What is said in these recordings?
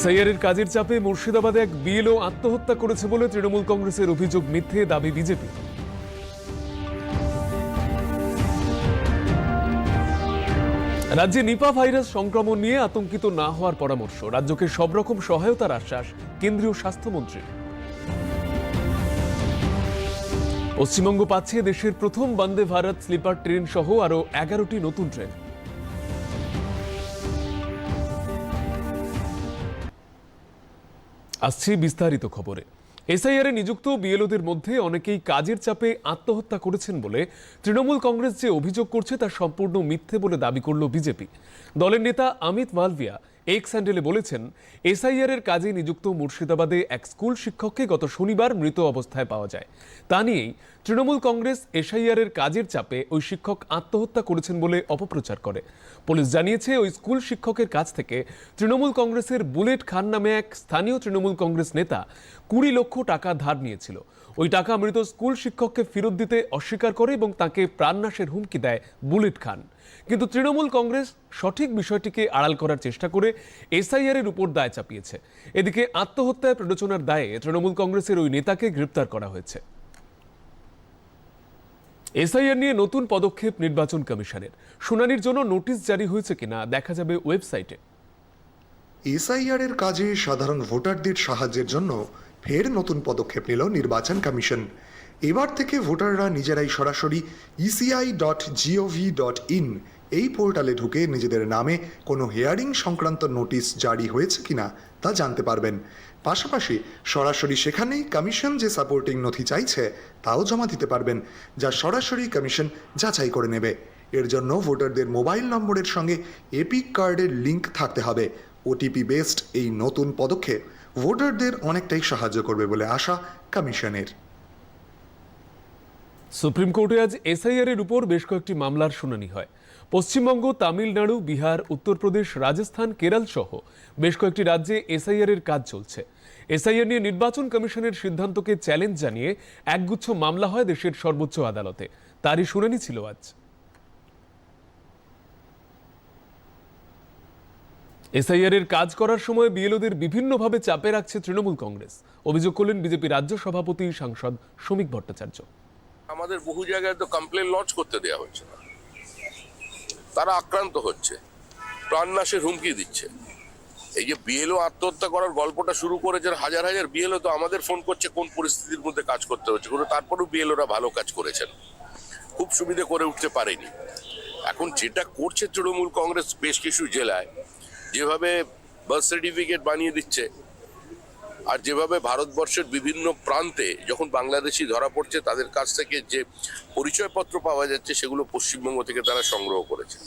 SIR এর কাজের চাপে মুর্শিদাবাদে এক বিএলও আত্মহত্যা করেছে বলে তৃণমূল কংগ্রেসের অভিযোগ মিথ্যে দাবি বিজেপি। রাজ্যে নিপা ভাইরাস সংক্রমণ নিয়ে আতঙ্কিত না হওয়ার পরামর্শ। রাজ্যকে সব রকম সহায়তার আশ্বাস কেন্দ্রীয় স্বাস্থ্যমন্ত্রী পশ্চিমবঙ্গ পাচ্ছে দেশের প্রথম বন্দে ভারত স্লিপার ট্রেন সহ আরও এগারোটি নতুন ট্রেন। আসছি বিস্তারিত খবরে। এসআইআরে নিযুক্ত বিএলওদের মধ্যে অনেকেই কাজের চাপে আত্মহত্যা করেছেন বলে তৃণমূল কংগ্রেস যে অভিযোগ করছে তা সম্পূর্ণ মিথ্যে বলে দাবি করল বিজেপি। দলের নেতা অমিত মালভিয়া এক স্যান্ডেলে বলেছেন এসআইআর এর কাজে নিযুক্ত মুর্শিদাবাদে এক স্কুল শিক্ষককে গত শনিবার মৃত অবস্থায় পাওয়া যায়। তা নিয়েই তৃণমূল কংগ্রেস এসআইআর এর কাজের চাপে ওই শিক্ষক আত্মহত্যা করেছেন বলে অপপ্রচার করে। পুলিশ জানিয়েছে, ওই স্কুল শিক্ষকের কাছ থেকে তৃণমূল কংগ্রেসের বুলেট খান নামে এক স্থানীয় তৃণমূল কংগ্রেস নেতা কুড়ি লক্ষ টাকা ধার নিয়েছিল। ওই টাকা মৃত স্কুল শিক্ষককে ফেরত দিতে অস্বীকার করে এবং তাকে প্রাণনাশের হুমকি দেয় বুলেট খান। কিন্তু তৃণমূল কংগ্রেস সঠিক বিষয়টিকে আড়াল করার চেষ্টা করে এসআইআর এর উপর দায় চাপিয়েছে। এদিকে আত্মহত্যায় প্ররোচনার দায়ে তৃণমূল কংগ্রেসের ওই নেতাকে গ্রেপ্তার করা হয়েছে। এসআইআর নিয়ে নতুন পদক্ষেপ নির্বাচন কমিশনের। শুনানির জন্য নোটিশ জারি হয়েছে কিনা দেখা যাবে ওয়েবসাইটে। এসআইআর এর কাজে সাধারণ ভোটারদের সাহায্যের জন্য ফের নতুন পদক্ষেপ নিল নির্বাচন কমিশন। এবার থেকে ভোটাররা নিজেরাই সরাসরি ECI dot GOV dot in এই পোর্টালে ঢুকে নিজেদের নামে কোনো হেয়ারিং সংক্রান্ত নোটিশ জারি হয়েছে কিনা তা জানতে পারবেন। পাশাপাশি সরাসরি সেখানেই কমিশন যে সাপোর্টিং নথি চাইছে তাও জমা দিতে পারবেন, যা সরাসরি কমিশন যাচাই করে নেবে। এর জন্য ভোটারদের মোবাইল নম্বরের সঙ্গে এপিক কার্ডের লিংক থাকতে হবে। ওটিপি বেসড এই নতুন পদক্ষেপ ভোটারদের অনেকটাই সাহায্য করবে বলে আশা কমিশনের। সুপ্রিম কোর্টে আজ এসআইআর এর উপর বেশ কয়েকটি মামলার শুনানি হয়। পশ্চিমবঙ্গ, তামিলনাড়ু, বিহার, উত্তরপ্রদেশ, রাজস্থান, কেরল সহ বেশ কয়েকটি রাজ্যে এসআইআর এর কাজ চলছে। এসআইআর নিয়ে নির্বাচন কমিশনের সিদ্ধান্তকে চ্যালেঞ্জ জানিয়ে একগুচ্ছ মামলা হয় দেশের সর্বোচ্চ আদালতে। তারই শুনানি ছিল আজ। এসআইআর এর কাজ করার সময় বিএলওদের বিভিন্নভাবে চাপে রাখছে তৃণমূল কংগ্রেস। অভিযোগ করলেন বিজেপি রাজ্য সভাপতি সাংসদ শ্রমিক ভট্টাচার্য। আমাদের বহু জায়গায় তো কমপ্লেন লঞ্চ করতে দেওয়া হচ্ছে না। তারা আক্রান্ত হচ্ছে। প্রাণনাশের হুমকি দিচ্ছে। এই যে বিএলও আত্মহত্যা করার গল্পটা শুরু করেছেন হাজার হাজার বিএলও তো আমাদের ফোন করছে কোন পরিস্থিতির মধ্যে কাজ করতে হচ্ছে। কিন্তু তারপরেও বিএলওরা ভালো কাজ করেছেন। খুব সুবিধে করে উঠতে পারেনি। এখন যেটা করছে তৃণমূল কংগ্রেস বেশ কিছু জেলায় যেভাবে বার্থ সার্টিফিকেট বানিয়ে দিচ্ছে, আর যেভাবে ভারতবর্ষের বিভিন্ন প্রান্তে যখন বাংলাদেশি ধরা পড়ছে, তাদের কাছ থেকে যে পরিচয়পত্র পাওয়া যাচ্ছে, সেগুলো পশ্চিমবঙ্গ থেকে তারা সংগ্রহ করেছে।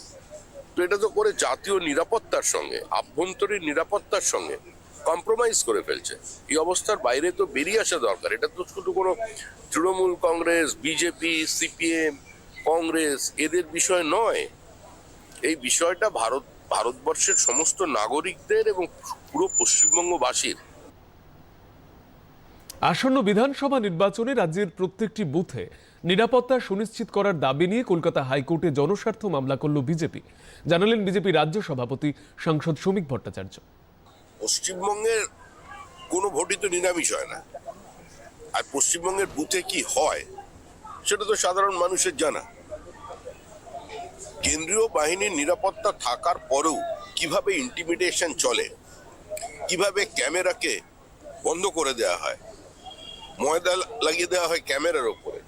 তো এটা তো করে জাতীয় নিরাপত্তার সঙ্গে, আভ্যন্তরীণ নিরাপত্তার সঙ্গে কম্প্রোমাইজ করে ফেলছে। এই অবস্থার বাইরে তো বেরিয়ে আসা দরকার। এটা তো শুধু কোনো তৃণমূল কংগ্রেস বিজেপি সিপিএম কংগ্রেস, এদের বিষয় নয়। এই বিষয়টা ভারত ভারতবর্ষের সমস্ত নাগরিকদের এবং পুরো পশ্চিমবঙ্গবাসীর। আসন্ন বিধানসভা নির্বাচনে রাজ্যের প্রত্যেকটি বুথে নিরাপত্তা সুনিশ্চিত করার দাবি নিয়ে কলকাতা হাইকোর্টে জনস্বার্থ মামলা করল বিজেপি। জানালেন বিজেপি রাজ্য সভাপতি সাংসদ শ্রমিক ভট্টাচার্য। পশ্চিমবঙ্গের কোনো ভোটই তো নিরামিষ হয় না। আর পশ্চিমবঙ্গের বুথে কি হয় সেটা তো সাধারণ মানুষের জানা। কেন্দ্রীয় বাহিনীর নিরাপত্তা থাকার পরেও কীভাবে ইন্টিমিডেশন চলে, কীভাবে ক্যামেরাকে বন্ধ করে দেওয়া হয়, ময়দা লাগিয়ে দেওয়া হয় ক্যামেরার ওপরে,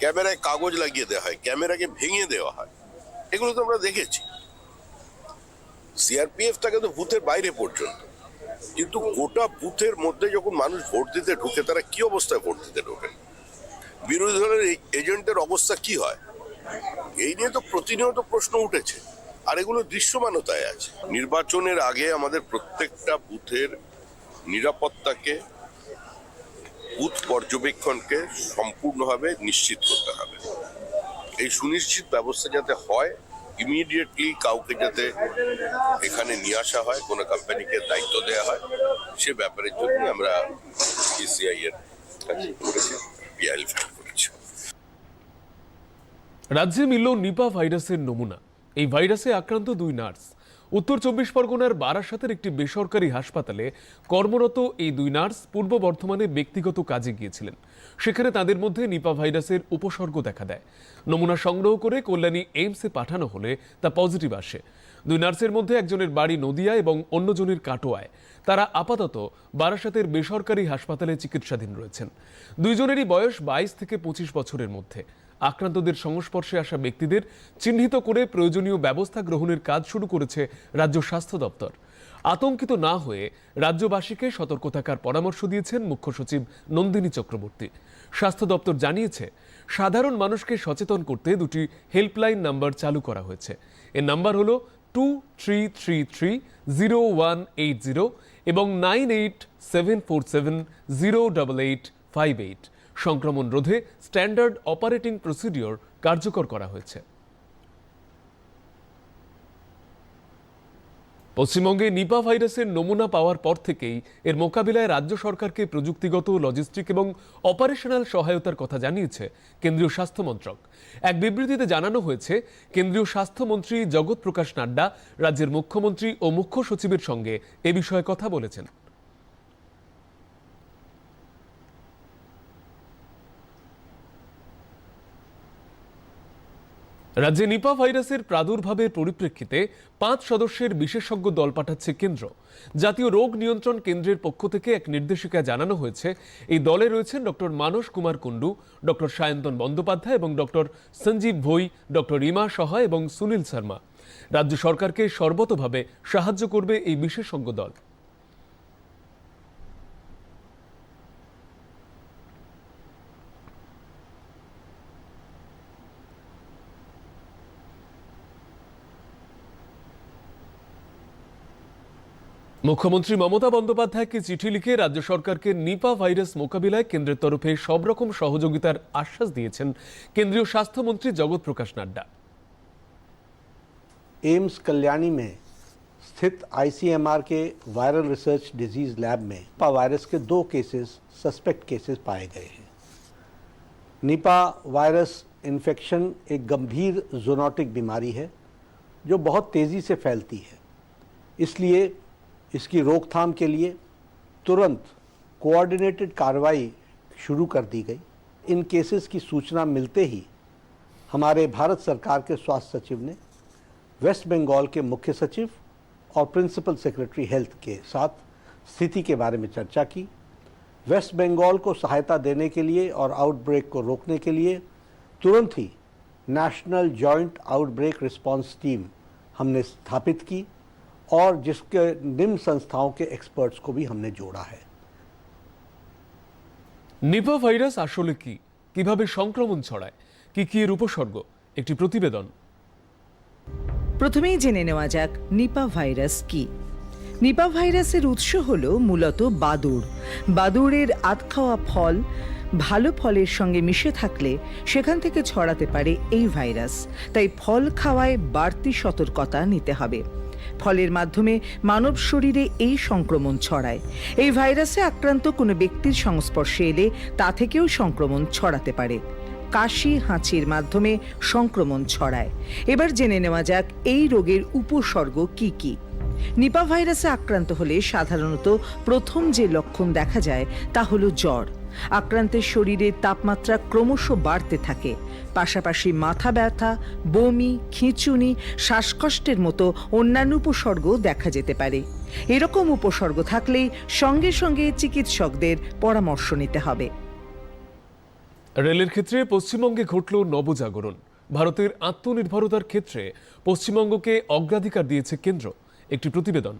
ক্যামেরায় কাগজ লাগিয়ে দেওয়া হয়, ক্যামেরাকে ভেঙে দেওয়া হয়, এগুলো তো আমরা দেখেছি। সিআরপিএফ থাকে তো বুথের বাইরে পর্যন্ত, কিন্তু গোটা বুথের মধ্যে যখন মানুষ ভোট দিতে ঢুকে, তারা কি অবস্থায় ভোট দিতে ঢোকেন বিরোধী দলের এজেন্টের অবস্থা কি হয়? এই নিয়ে তো প্রতিনিয়ত প্রশ্ন উঠেছে, আর এগুলো দৃশ্যমানতায় আছে। নির্বাচনের আগে আমাদের প্রত্যেকটা বুথের নিরাপত্তাকে, বুথ পর্যবেক্ষণকে সম্পূর্ণভাবে নিশ্চিত করতে হবে। এই সুনিশ্চিত ব্যবস্থা যাতে হয় ইমিডিয়েটলি কাউকে যাতে এখানে নিয়ে আসা হয়, কোনো কোম্পানিকে দায়িত্ব দেওয়া হয়, সে ব্যাপারের জন্য আমরা ইসিআই এর কাছে করেছি রাজ্যে মিলল নিপা ভাইরাসের নমুনা। এই ভাইরাসে আক্রান্ত দুই নার্স। উত্তর চব্বিশ পরগনার বারাসাতের একটি বেসরকারি হাসপাতালে কর্মরত এই দুই নার্স পূর্ব বর্ধমানে ব্যক্তিগত কাজে গিয়েছিলেন। সেখানে তাদের মধ্যে নিপা ভাইরাসের উপসর্গ দেখা দেয়। নমুনা সংগ্রহ করে কল্যাণী এইমসে পাঠানো হলে তা পজিটিভ আসে। দুই নার্সের মধ্যে একজনের বাড়ি নদিয়া এবং অন্যজনের কাটোয়ায়। তারা আপাতত বারাসাতের বেসরকারি হাসপাতালে চিকিৎসাধীন রয়েছেন। দুইজনেরই বয়স বাইশ থেকে পঁচিশ বছরের মধ্যে। আক্রান্তদের সংস্পর্শে আসা ব্যক্তিদের চিহ্নিত করে প্রয়োজনীয় ব্যবস্থা গ্রহণের কাজ শুরু করেছে রাজ্য স্বাস্থ্য দপ্তর। আতঙ্কিত না হয়ে রাজ্যবাসীকে সতর্ক থাকার পরামর্শ দিয়েছেন মুখ্য সচিব নন্দিনী চক্রবর্তী। স্বাস্থ্য দপ্তর জানিয়েছে, সাধারণ মানুষকে সচেতন করতে দুটি হেল্পলাইন নাম্বার চালু করা হয়েছে। এর নাম্বার হলো two three three three zero one eight zero এবং nine eight seven four seven zero double eight five eight. সংক্রমণ রোধে স্ট্যান্ডার্ড অপারেটিং প্রসিডিওর কার্যকর করা হয়েছে। পশ্চিমবঙ্গে নিপা ভাইরাসের নমুনা পাওয়ার পর থেকেই এর মোকাবিলায় রাজ্য সরকারকে প্রযুক্তিগত, লজিস্টিক এবং অপারেশনাল সহায়তার কথা জানিয়েছে কেন্দ্রীয় স্বাস্থ্য মন্ত্রক। এক বিবৃতিতে জানানো হয়েছে, কেন্দ্রীয় স্বাস্থ্যমন্ত্রী জগৎ প্রকাশ নাড্ডা, রাজ্যের মুখ্যমন্ত্রী ও মুখ্য সচিবের সঙ্গে এ বিষয়ে কথা বলেছেন। রাজ্যে নিপা ভাইরাসের প্রাদুর্ভাবের পরিপ্রেক্ষিতে পাঁচ সদস্যের বিশেষজ্ঞ দল পাঠাচ্ছে কেন্দ্র। জাতীয় রোগ নিয়ন্ত্রণ কেন্দ্রের পক্ষ থেকে এক নির্দেশিকা জানানো হয়েছে। এই দলে রয়েছেন ডক্টর মানস কুমার কুণ্ডু, ডক্টর সায়ন্তন বন্দ্যোপাধ্যায় এবং ডক্টর সঞ্জীব ভোই, ডক্টর রিমা সহা এবং সুনীল শর্মা। রাজ্য সরকারকে সর্বতভাবে সাহায্য করবে এই বিশেষজ্ঞ দল। মুখ্যমন্ত্রী মমতা বন্দ্যোপাধ্যায়কে চিঠি লিখে রাজ্য সরকারকে নিপা ভাইরাস মোকাবিলায় কেন্দ্রের তরফে সব রকম সহযোগিতার আশ্বাস দিয়েছেন কেন্দ্রীয় স্বাস্থ্যমন্ত্রী জগৎ প্রকাশ নাড্ডা एम्स कल्याणी में स्थित आईसीएमआर के वायरल रिसर्च डिजीज लैब में निपा वायरस के दो केसेस सस्पेक्ट केसेस पाए गए हैं निपा वायरस इन्फेक्शन एक गंभीर जोनोटिक बीमारी है जो बहुत तेज़ी से फैलती है इसलिए इसकी रोकथाम के लिए तुरंत कोऑर्डिनेटेड कार्रवाई शुरू कर दी गई। इन केसेस की सूचना मिलते ही हमारे भारत सरकार के स्वास्थ्य सचिव ने वेस्ट बंगाल के मुख्य सचिव और प्रिंसिपल सेक्रेटरी हेल्थ के साथ स्थिति के बारे में चर्चा की। वेस्ट बंगाल को सहायता देने के लिए और आउटब्रेक को रोकने के लिए तुरंत ही national joint outbreak response team हमने स्थापित की। और जिसके निम्न संस्थाओं के एक्सपर्ट्स को भी हमने जोड़ा है নিপা ভাইরাস আসলে কি কিভাবে সংক্রমণ ছড়ায় কি কি এর উপসর্গ একটি প্রতিবেদন প্রথমেই জেনে নেওয়া যাক নিপা ভাইরাস কি নিপা ভাইরাসের উৎস হল মূলত বাদুড় বাদুড়ের আধ খাওয়া ফল ভালো ফলের সঙ্গে মিশে থাকলে সেখান থেকে ছড়াতে পারে এই ভাইরাস তাই ফল খাওয়ায় বাড়তি সতর্কতা নিতে হবে ফলের মাধ্যমে মানব শরীরে এই সংক্রমণ ছড়ায়। এই ভাইরাসে আক্রান্ত কোনো ব্যক্তির সংস্পর্শে এলে তা থেকেও সংক্রমণ ছড়াতে পারে। কাশি, হাঁচির মাধ্যমে সংক্রমণ ছড়ায়। এবার জেনে নেওয়া যাক এই রোগের উপসর্গ কি কি। নিপা ভাইরাসে আক্রান্ত হলে সাধারণত প্রথম যে লক্ষণ দেখা যায় তা হলো জ্বর। আক্রান্তের শরীরে তাপমাত্রা ক্রমশ বাড়তে থাকে। পাশাপাশি মাথা ব্যথা, বমি, খিঁচুনি, শ্বাসকষ্টের মতো অন্যান্য উপসর্গ দেখা যেতে পারে। এরকম উপসর্গ থাকলেই সঙ্গে সঙ্গে চিকিৎসকদের পরামর্শ নিতে হবে। রেলের ক্ষেত্রে পশ্চিমবঙ্গে ঘটল নবজাগরণ। ভারতের আত্মনির্ভরতার ক্ষেত্রে পশ্চিমবঙ্গকে অগ্রাধিকার দিয়েছে কেন্দ্র। একটি প্রতিবেদন।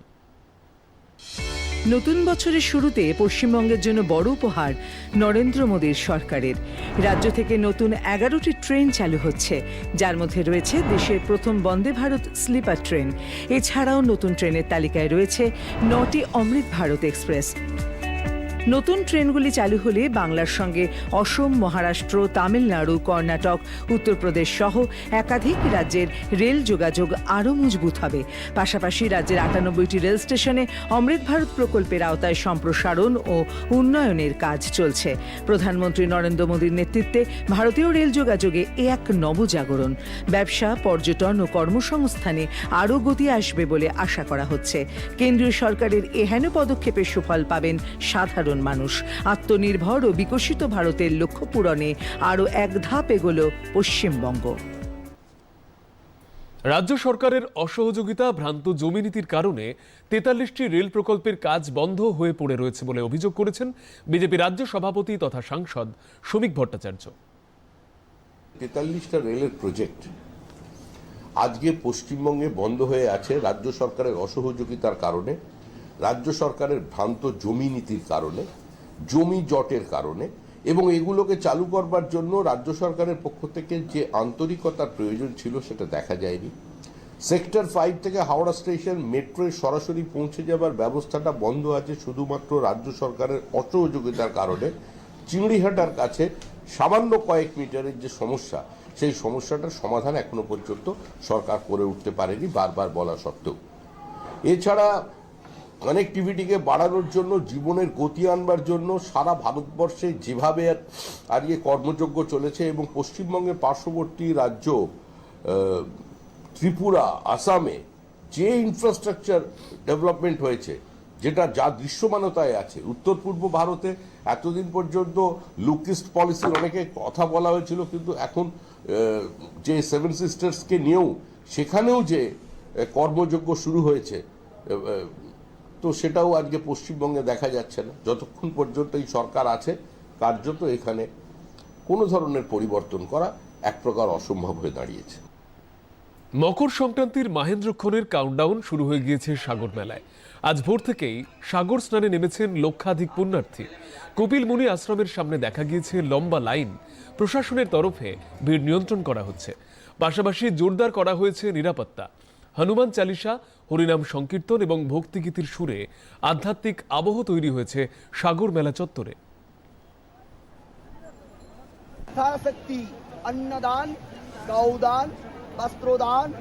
নতুন বছরের শুরুতে পশ্চিমবঙ্গের জন্য বড় উপহার নরেন্দ্র মোদীর সরকারের। রাজ্য থেকে নতুন এগারোটি ট্রেন চালু হচ্ছে, যার মধ্যে রয়েছে দেশের প্রথম বন্দে ভারত স্লিপার ট্রেন। এছাড়াও নতুন ট্রেনের তালিকায় রয়েছে নটি অমৃত ভারত এক্সপ্রেস। নতুন ট্রেনগুলি চালু হলে বাংলার সঙ্গে অসম, মহারাষ্ট্র, তামিলনাড়ু, কর্ণাটক, উত্তরপ্রদেশ সহ একাধিক রাজ্যের রেল যোগাযোগ আরও মজবুত হবে। পাশাপাশি রাজ্যের আটানব্বইটি রেল স্টেশনে অমৃত ভারত প্রকল্পের আওতায় সম্প্রসারণ ও উন্নয়নের কাজ চলছে। প্রধানমন্ত্রী নরেন্দ্র মোদীর নেতৃত্বে ভারতীয় রেল যোগাযোগে এ এক নবজাগরণ। ব্যবসা, পর্যটন ও কর্মসংস্থানে আরও গতি আসবে বলে আশা করা হচ্ছে। কেন্দ্রীয় সরকারের এহেন পদক্ষেপের সুফল পাবেন সাধারণ মানুষ। আত্মনির্ভর ও বিকশিত ভারতের লক্ষ্য পূরণে আরও এক ধাপ এগোল পশ্চিমবঙ্গ। রাজ্য সরকারের অসহযোগিতা ভ্রান্ত জমি নীতির কারণে তেতাল্লিশটি রেল প্রকল্পের কাজ বন্ধ হয়ে পড়ে রয়েছে বলে অভিযোগ করেছেন বিজেপি রাজ্য সভাপতি তথা সাংসদ শ্রমিক ভট্টাচার্য। তেতাল্লিশটা রেলের প্রজেক্ট আজকে পশ্চিমবঙ্গে বন্ধ হয়ে আছে রাজ্য সরকারের অসহযোগিতার কারণে। রাজ্য সরকারের ভ্রান্ত জমি নীতির কারণে, জমি জটের কারণে, এবং এগুলোকে চালু করবার জন্য রাজ্য সরকারের পক্ষ থেকে যে আন্তরিকতার প্রয়োজন ছিল সেটা দেখা যায়নি। সেক্টর ফাইভ থেকে হাওড়া স্টেশন মেট্রোয় সরাসরি পৌঁছে যাবার ব্যবস্থাটা বন্ধ আছে শুধুমাত্র রাজ্য সরকারের অসহযোগিতার কারণে। চিংড়িহাটার কাছে সামান্য কয়েক মিটারের যে সমস্যা, সেই সমস্যাটার সমাধান এখনও পর্যন্ত সরকার করে উঠতে পারেনি বারবার বলা সত্ত্বেও। এছাড়া কানেক্টিভিটিকে বাড়ানোর জন্য, জীবনের গতি আনবার জন্য সারা ভারতবর্ষে যেভাবে আজকে কর্মযোগ্য চলেছে এবং পশ্চিমবঙ্গের পার্শ্ববর্তী রাজ্য ত্রিপুরা, আসামে যে ইনফ্রাস্ট্রাকচার ডেভেলপমেন্ট হয়েছে, যেটা যা দৃশ্যমানতায় আছে, উত্তর পূর্ব ভারতে এতদিন পর্যন্ত লুকিস্ট পলিসির অনেকে কথা বলা হয়েছিল, কিন্তু এখন যে সেভেন সিস্টার্সকে নিয়েও সেখানেও যে কর্মযজ্ঞ শুরু হয়েছে তো সেটাও আজকে পশ্চিমবঙ্গে দেখা যাচ্ছে না। যতক্ষণ পর্যন্ত এই সরকার আছে, কার্যত এখানে কোনো ধরনের পরিবর্তন করা এক প্রকার অসম্ভব হয়ে দাঁড়িয়েছে। মকর সংক্রান্তির মাহেন্দ্রক্ষণের কাউন্টডাউন শুরু হয়ে গিয়েছে সাগর মেলায়। আজ ভোর থেকেই সাগর স্নানে নেমেছেন লক্ষাধিক পুণ্যার্থী। কপিল মুনি আশ্রমের সামনে দেখা গিয়েছে লম্বা লাইন। প্রশাসনের তরফে ভিড় নিয়ন্ত্রণ করা হচ্ছে। পাশাপাশি জোরদার করা হয়েছে নিরাপত্তা। হনুমান চালিসা হরিনাম সংকীর্তন এবং ভক্তিগীতির সুরে আধ্যাত্মিক আবহ তৈরি হয়েছে সাগর মেলা চত্বরে यथाशक्ति अन्नदान गौदान वस्त्रोदान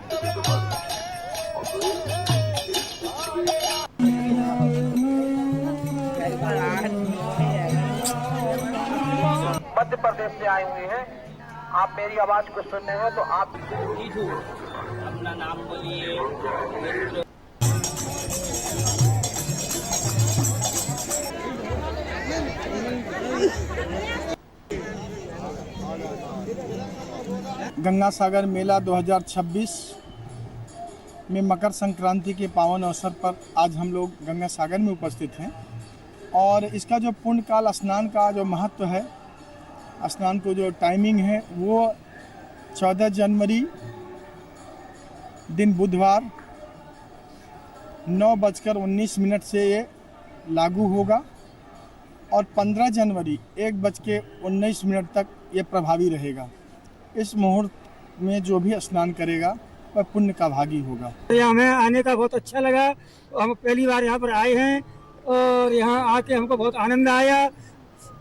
मध्य प्रदेश से आए हुए हैं आप मेरी आवाज को सुन रहे हैं तो आप अपना नाम बोलिए। गंगा सागर मेला 2026 में मकर संक्रांति के पावन अवसर पर आज हम लोग गंगा सागर में उपस्थित हैं। और इसका जो पुण्य काल स्नान का जो महत्व है, स्नान को जो टाइमिंग है, वो 14 जनवरी दिन बुधवार नौ बजकर उन्नीस मिनट से ये लागू होगा और 15 जनवरी एक बज के उन्नीस मिनट तक ये प्रभावी रहेगा। इस मुहूर्त में जो भी स्नान करेगा वह पुण्य का भागी होगा। यहाँ हमें आने का बहुत अच्छा लगा। हम पहली बार यहाँ पर आए हैं और यहाँ आके हमको बहुत आनंद आया।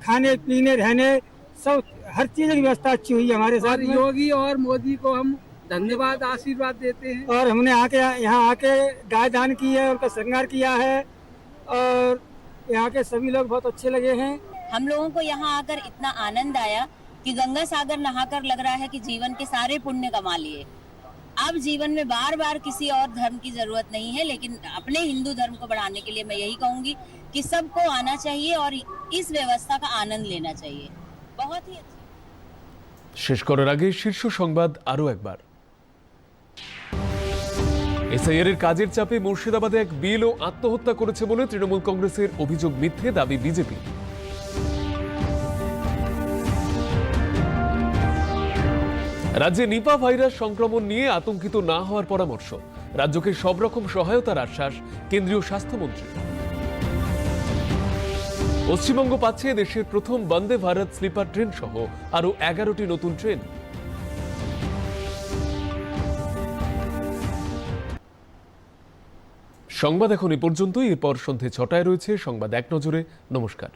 खाने पीने रहने सब हर चीज़ की व्यवस्था अच्छी हुई है हमारे साथ योगी और मोदी को हम धन्यवाद आशीर्वाद देते हैं और हमने आके यहाँ आके गाय दान की है उनका श्रृंगार किया है और यहाँ के सभी लोग बहुत अच्छे लगे हैं हम लोगों को यहाँ आकर इतना आनंद आया कि गंगा सागर नहाकर लग रहा है कि जीवन के सारे पुण्य कमा लिए अब जीवन में बार बार किसी और धर्म की जरूरत नहीं है लेकिन अपने हिंदू धर्म को बढ़ाने के लिए मैं यही कहूंगी कि सबको आना चाहिए और इस व्यवस्था का आनंद लेना चाहिए बहुत ही अच्छा শেষ করার আগে শীর্ষ সংবাদ আরও একবার এসআইআর এর কাজের চাপে মুর্শিদাবাদে এক বিএলও আত্মহত্যা করেছে বলে তৃণমূল কংগ্রেসের অভিযোগ মিথ্যে দাবি বিজেপি। রাজ্যে নিপা ভাইরাস সংক্রমণ নিয়ে আতঙ্কিত না হওয়ার পরামর্শ। রাজ্যকে সব রকম সহায়তার আশ্বাস কেন্দ্রীয় স্বাস্থ্যমন্ত্রী। পশ্চিমবঙ্গ পাচ্ছে দেশের প্রথম বন্দে ভারত স্লিপার ট্রেন সহ আরও এগারোটি নতুন ট্রেন। সংবাদ এখন এ পর্যন্তই। এরপর সন্ধে ছটায় রয়েছে। সংবাদ এক নজরে। নমস্কার।